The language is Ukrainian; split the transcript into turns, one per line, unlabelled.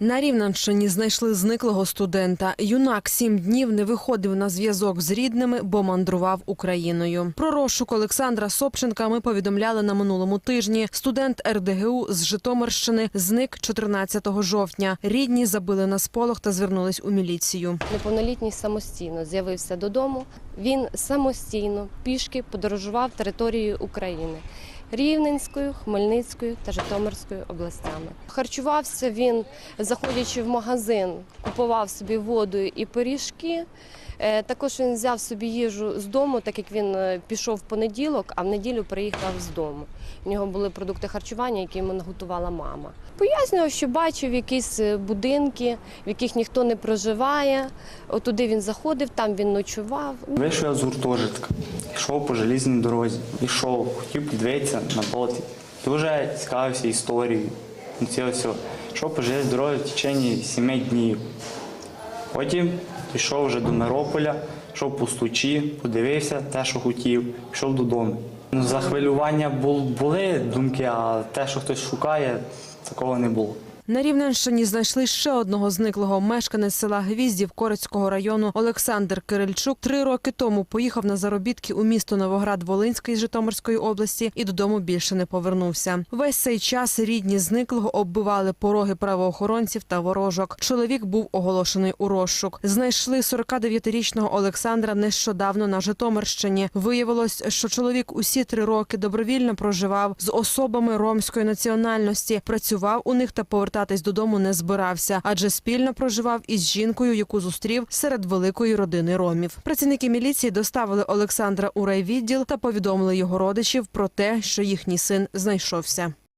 На Рівненщині знайшли зниклого студента. Юнак сім днів не виходив на зв'язок з рідними, бо мандрував Україною. Про розшук Олександра Собченка ми повідомляли на минулому тижні. Студент РДГУ з Житомирщини зник 14 жовтня. Рідні забили на сполох та звернулись у міліцію.
Неповнолітній самостійно з'явився додому. Він самостійно пішки подорожував територією України. Рівненською, Хмельницькою та Житомирською областями. Харчувався він, заходячи в магазин, купував собі воду і пиріжки. Е, Також він взяв собі їжу з дому, так як він е, пішов в понеділок, а в неділю приїхав з дому. У нього були продукти харчування, які йому наготувала мама. Пояснював, що бачив якісь е, будинки, в яких ніхто не проживає. Отуди він заходив, там він ночував.
Вийшов з гуртожитка, йшов по желізній дорозі, йшов, хотів подивитися на болоті. Дуже цікавився історією. Ну, Це все. Йшов по желізній дорозі в течение 7 днів. Потім пішов вже до Мирополя, пішов по стучі, подивився те, що хотів, пішов додому. Ну, за хвилювання були думки, а те, що хтось шукає, такого не було.
На Рівненщині знайшли ще одного зниклого мешканець села Гвіздів Корецького району Олександр Кирильчук. Три роки тому поїхав на заробітки у місто Новоград-Волинський з Житомирської області і додому більше не повернувся. Весь цей час рідні зниклого оббивали пороги правоохоронців та ворожок. Чоловік був оголошений у розшук. Знайшли 49-річного Олександра нещодавно на Житомирщині. Виявилось, що чоловік усі три роки добровільно проживав з особами ромської національності, працював у них та повертатись додому не збирався, адже спільно проживав із жінкою, яку зустрів серед великої родини ромів. Працівники міліції доставили Олександра у райвідділ та повідомили його родичів про те, що їхній син знайшовся.